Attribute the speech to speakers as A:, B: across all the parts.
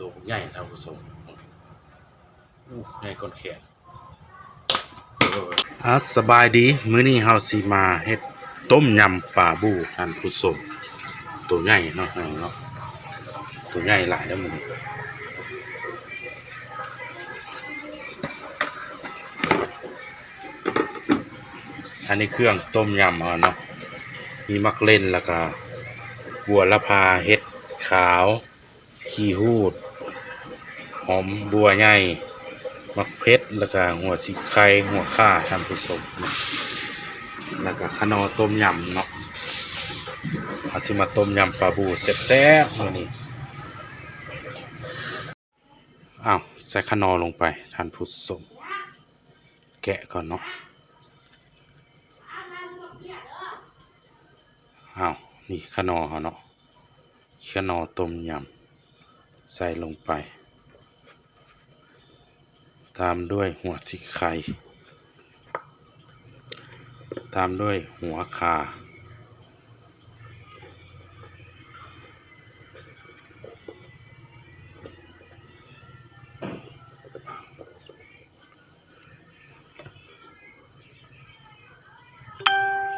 A: ตัวใหญ่ท่านผู้ชมใหญ่ก้นแขนอะสบายดี มื้อนี้เฮาสิมาเฮ็ดต้มยำปลาบูท่านผู้ชมตัวใหญ่เนาะเนาะตัวใหญ่หลายแล้วมื้อนี้อันนี้เครื่องต้มยำเอาเนาะมีมักเล่นแล้วก็บัวละพาเห็ดขาว ขี้หูด หอมบัวใหญ่มักเพชรแล้วก็หัวสีไข่หัวข่าทำผสมนะแล้วก็ขนอต้มยำเนาะเอาสิมาต้มยำปลาบูแซ่บๆมื้อนี้อ้าวใส่ขนอลงไปทานผู้ชมแกะก่อนเนาะอ้าวนี่ขนอเขาเนาะขนอต้มยำใส่ลงไป ตามด้วยหัวสิไข่ตามด้วยหัวคา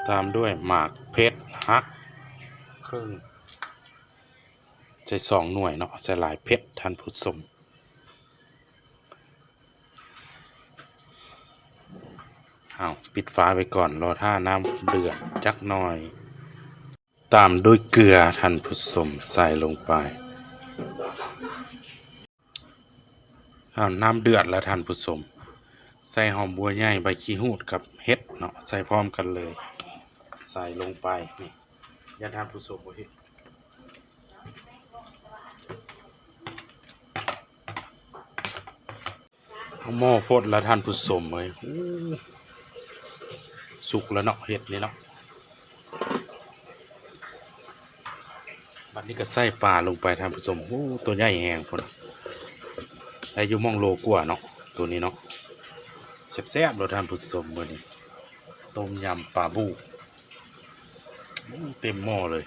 A: ตามด้วยหมากเพชรฮักครึ่งใส่สองหน่วยเนาะใส่หลายเพชรท่านผู้ชม เอาปิดฝาไว้ก่อนรอท่าน้ำเดือดจักหน่อย ตามด้วยเกลือท่านผู้ชมใส่ลงไปเอาน้ำเดือดแล้วท่านผู้ชมใส่หอมบัวใหญ่ใบขี้หูดกับเห็ดเนาะใส่พร้อมกันเลย ใส่ลงไปนี่ยาทำผู้ชมบ่เห็นเอาหม้อฟดแล้วท่านผู้ชมเลยอ สุกแล้วเนาะเห็ดนี่เนาะบัดนี้ก็ใส่ปลาลงไปท่านผู้ชมโอ้ตัวใหญ่แหงพุ่นอายุมองโลกว่าเนาะตัวนี้เนาะแซ่บๆเลยท่านผู้ชมมื้อนี้ต้มยำปลาบูเต็มหม้อเลย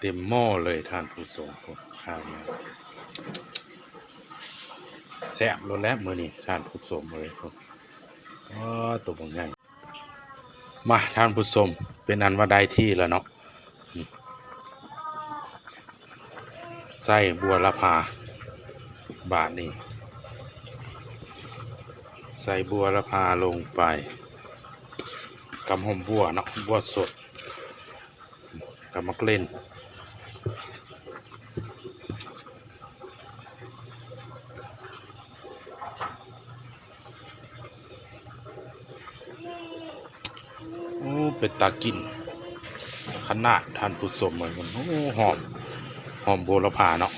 A: เต็มหม้อเลยท่านผู้ชมผมข้าวเนี่ย แซ่บรสแล้วมือนี่ท่านผู้ชมเลยผมอ๋อตัวบางใหญ่มาท่านผู้ชมเป็นอันว่าได้ที่แล้วเนาะนี่ไส้บัวละพาบาทนี่ใส่บัวละพาลงไปกำหอมบัวเนาะบัวสดกำมักเล่น เป็นตากินขนาดท่านผู้ชมเหมือนกันโอ้หอมหอมบัวละพาเนาะ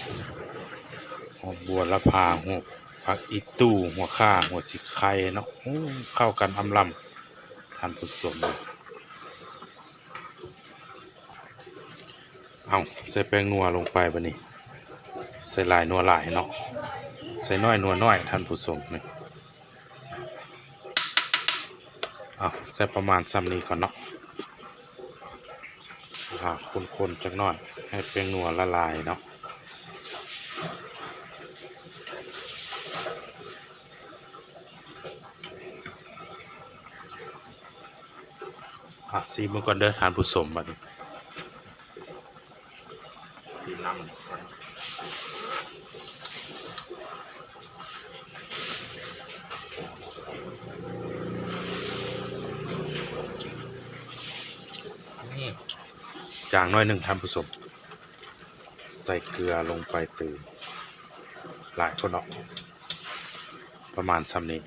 A: หอมบัวละพาหัวผักอีตู้หัวข่าหัวสิไข่เนาะโอ้เข้ากันอำลำท่านผู้ชมเอาใส่แป้งนัวลงไปบะนี้ใส่ลายนัวลายเนาะใส่น้อยนัวน้อยท่านผู้ชมนี่เอาใส่ประมาณซ้ำนี้ก่อนเนาะ ผ่าคนๆจักหน่อย ให้เป็นนัวละลายเนาะอะซีมือก่อนเด้อทานผสมบัดนี้ซีน้ำก่อนนี่ จางน้อยหนึ่งท่านผู้ชมใส่เกลือลงไปตื่นหลายคนเนาะประมาณซ้ำนี้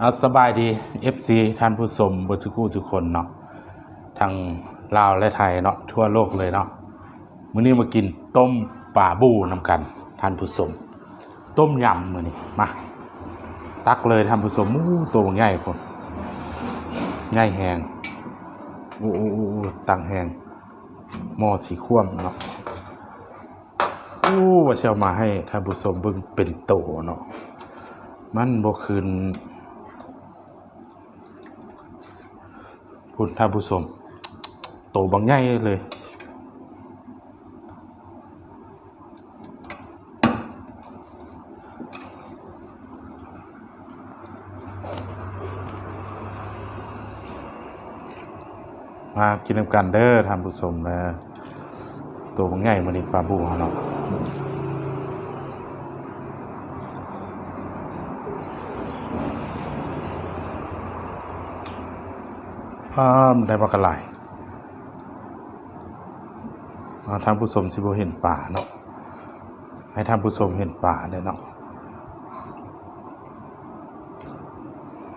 A: อาสบายดี FC ท่านผู้ชมบนสุกูทุกคนเนาะทางลาวและไทยเนาะทั่วโลกเลยเนาะมื้อนี้มากินต้ม ป่าบูนำกันท่านผู้ชมต้มยำมือนี้มาตักเลยท่านผู้ชมอู้ตัวใหญ่พุ่นใหญ่แหงโอ้โอ้อู้ตังแหงหม้อสีคว่ำเนาะอู้ว่าเชียวมาให้ท่านผู้ชมเบิ่งเป็นโตเนาะมันบ่คืนพุ่นท่านผู้ชมโตบางใหญ่เลย มากินน้ำกันเด้อท่านผู้ชมนะตัวบางใหญ่มื้อนี้ปลาบูเฮาเนาะอ่าได้ปลากระไหลอ่าท่านผู้ชมสิบเห็นป่าเนาะ ให้ท่านผู้ชมเห็นป่าเด้อเนาะ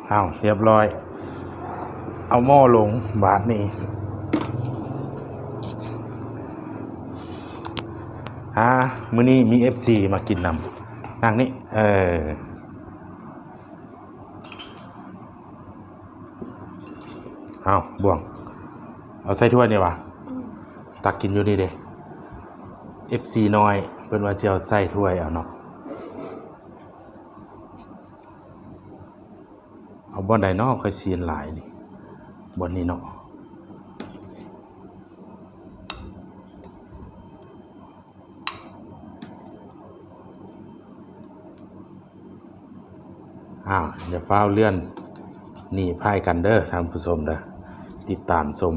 A: เอาเรียบร้อย เอาหม้อลงบาทนี้อ่ามื้อนี้มี FC มากินนำนั่งนี่เออเอาบ่วง เอาใส่ถ้วยนี่วะตักกินอยู่นี่เด้ FC น้อยเพิ่นว่าสิเอาใส่ถ้วยเอาเนาะเอาบ่อนใดเนาะค่อยซีนหลายนี่ บนนี้เนาะอ้าวอย่าฟ้าเลื่อนหนีพายกันเด้อท่านผู้ชมเด้อติดตามชม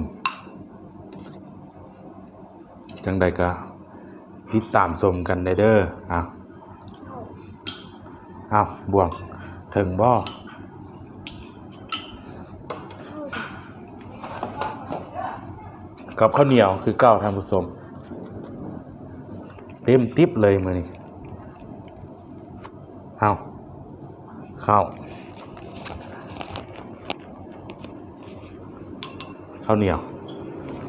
A: จังใดก็ติดตามชมกันได้เด้ออ้าวอ้าวบ่วงถึงบ่ กับข้าวเหนียวคือเก้าท่านผู้ชมเต็มติ๊บเลยมือนี่เอาข้าวข้าวเหนียว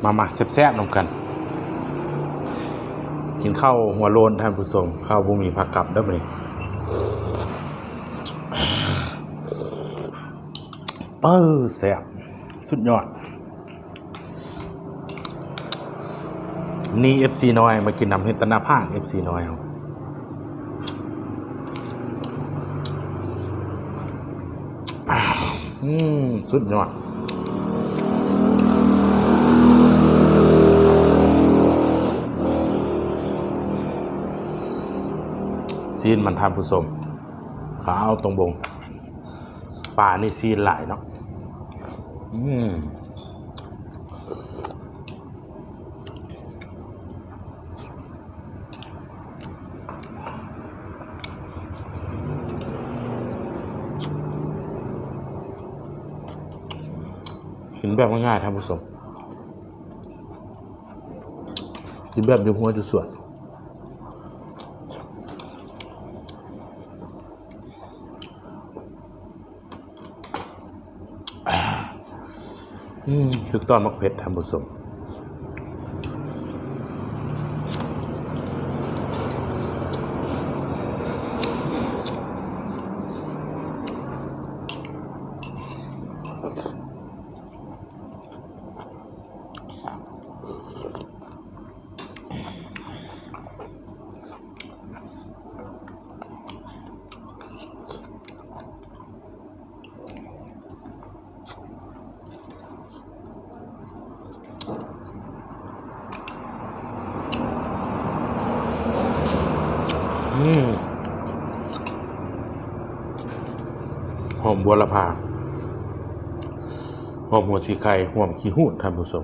A: มามาแซ่บๆนำกัน กินข้าวหัวโลนท่านผู้ชมข้าวบุมีผักกลับได้ไหมอนี้เปิ้ลแซ่บสุดยอด นี่ FC น้อย มากินน้ำเห็ดตนาพาง FC น้อยเอาอ้าวอืมสุดยอดซีนมันทำผู้ชมขาวตรงบงป่านี่ซีนหลายเนาะอืม กินแบบง่ายๆท่านผู้ชมกินแบบอยู่หัวจุดส่วนอืมถึกตอนมักเผ็ดท่านผู้ชมอืมหอม บัวละพาหอมหัวชีไข่หอมขี้หูท่านผู้ชม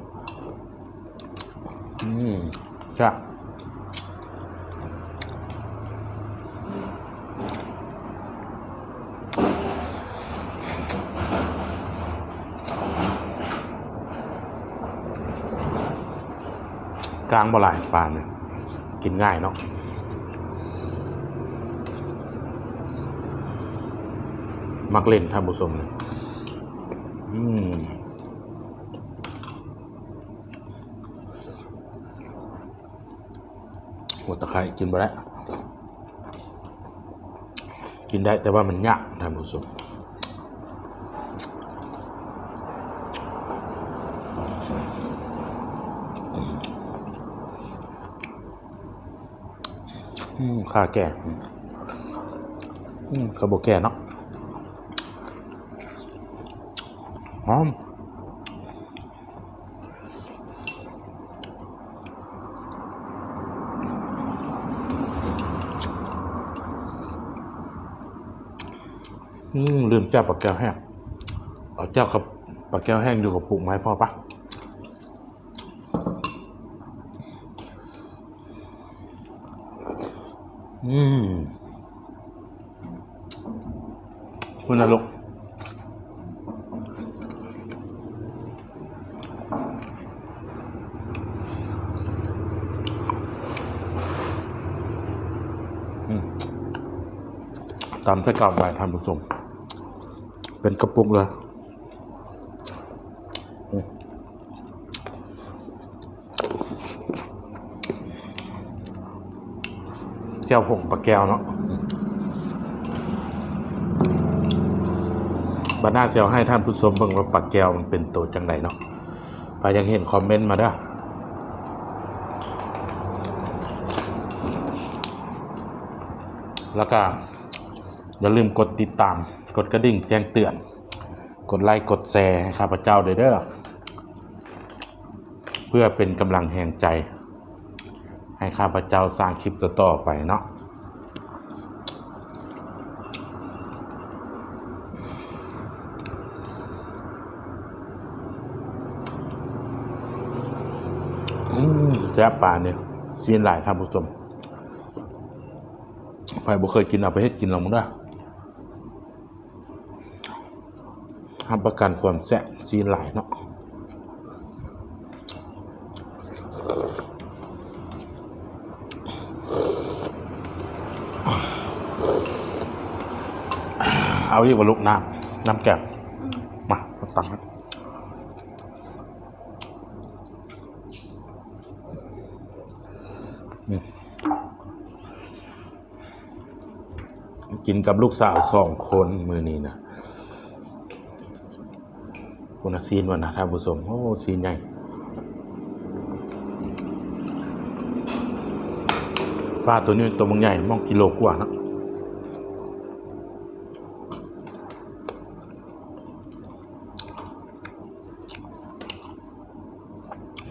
A: อืมจ้ะกลางบ่หลายปลาเนี่ยกินง่ายเนาะ มักเล่นท่านผู้ชมเลยอืมหัวตะไคร้กินไปแล้วกินได้แต่ว่ามันยากท่านผู้ชมอืมขาแก่อืมเขาบอกแก่เนาะห อมอืมลืมเจ้าปลาแก้วแห้งเอาเจ้ากับปลาแก้วแห้งอยู่กับปุกมาให้พ่อปะอืมคุณนรกอืม ตามไส้กรอกไว้ท่านผู้ชม เป็นกระปุกเลยแก้วผงปลาแก้วเนาะบรรณาจะเอาให้ท่านผู้ชมเบิ่งว่าปลาแก้วมันเป็นตัวจังไดเนาะไปยังเห็นคอมเมนต์มาด้อแล้วก็ อย่าลืมกดติดตาม กดกระดิ่งแจ้งเตือน กดไลค์กดแชร์ให้ข้าพเจ้าด้วยเด้อเพื่อเป็นกำลังแห่งใจ ให้ข้าพเจ้าสร้างคลิปต่อๆไปเนาะแซ่บปลาเนี่ยซีนหลายท่านผู้ชมไปบ่เคยกินเอาไปให้กินลองมึงด้วย ทำประกันความแซ่บซีนหลายเนาะเอาอีกว่าลูกน้ำน้ำแก้วมามาตักนะกินกับลูกสาวสองคนมือนี้นะ คุณซีนวันนะท่านผู้ชมโอ้ซีนใหญ่ปลาตัวนี้ตัวมึงใหญ่มองกิโลกว่านะ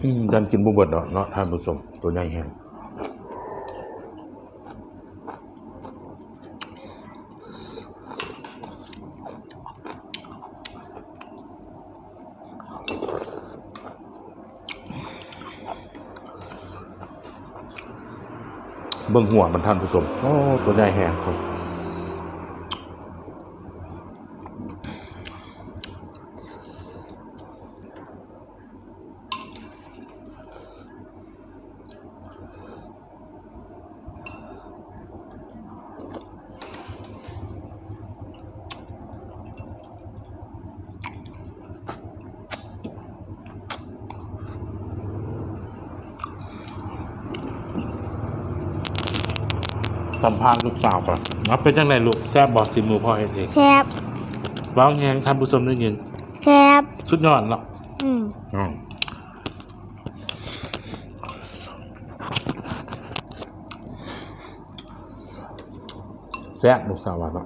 A: อืมดันกินบุบเบิดเนาะเนาะท่านผู้ชมตัวใหญ่แห้ง เบิ่งหัวมันท่านผู้ชมโอ้ตัวใหญ่แหงครับ สัมภาษณ์ลูกสาวก่อนมาเป็นจังไรลูกแซ่บบอกสิมือพ่อเฮ็ดเอง
B: แซบ
A: ร้องแหงท่านผู้ชมได้ยิน
B: แซบ
A: สุดยอดเนาะ
B: อืม
A: อืมแซ่บลูกสาวว่าเนาะ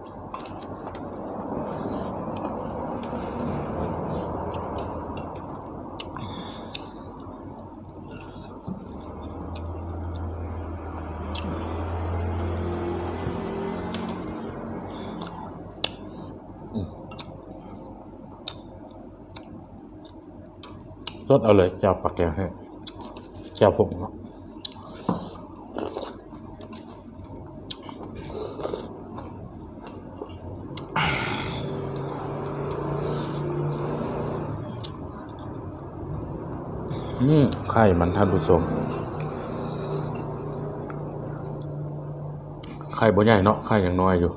A: รดเอาเลยเจ้าปลาแก้วให้เจ้าผงเนาะอืมไข่มันท่านผู้ชมไข่บ่ใหญ่เนาะไข่ยังน้อยอยู่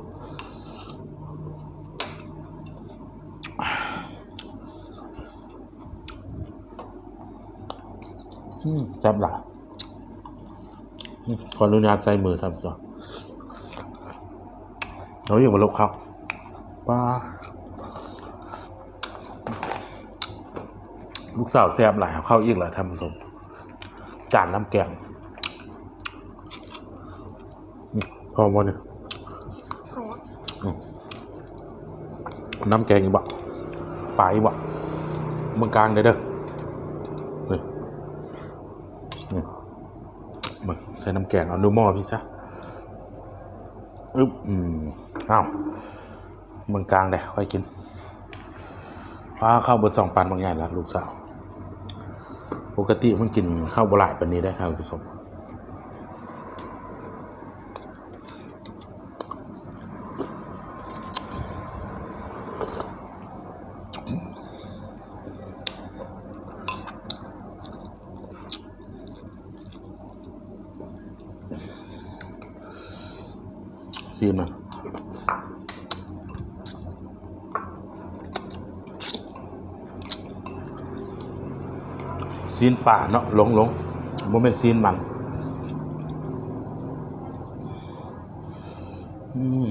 A: จับหล่ะขออนุญาตใส่มือทำจ้ะเราอยู่บนรถเขาป้าลูกสาวแซบหลายเข้าอีกแล้วท่านผู้ชมจานน้ำแกงพอหมดเนี่ย
B: พอแล้ว
A: น้ำแกงอีกบ่ปลาอีกบ่เมืองกลางเด้อเด้อนี่นี่ มาใส่น้ำแกงเอาดูหม้อพี่ซะอึ๊บอืมอ้าวเมืองกลางเด้ค่อยกินพาข้าวบดสองปันบางอย่างละลูกสาว ปกติมันกินข้าวโบลายแบบนี้ได้ครับคุณผู้ชม ซีนมันซีนป่าเนาะหลงหลงโมเมนซีนมันอืม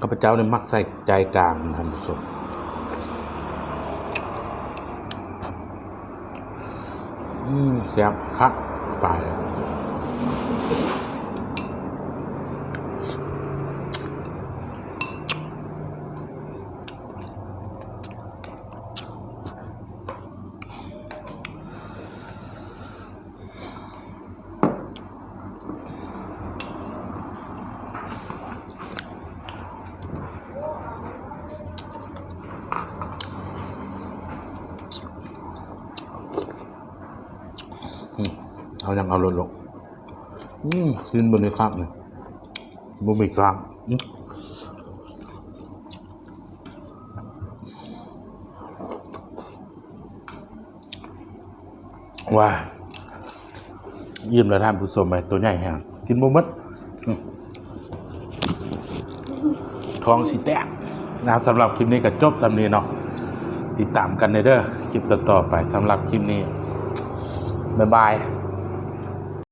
A: ข้าพเจ้าเนี่ยมักใส่ใจกลางท่านผู้ชมอืมเสียบคัก ปแล้ว เอายังเอาลดลงอืมซีนบนในข้างเลยบนมีกลางอืมว้ายิ้มแล้วท่านผู้ชมไปตัวใหญ่แฮงกินบ่หมดอืมท้องสิแตกนะครับสำหรับคลิปนี้ก็จบสำนี้เนาะติดตามกันในเด้อคลิปต่อๆไปสำหรับคลิปนี้ บ๊ายบาย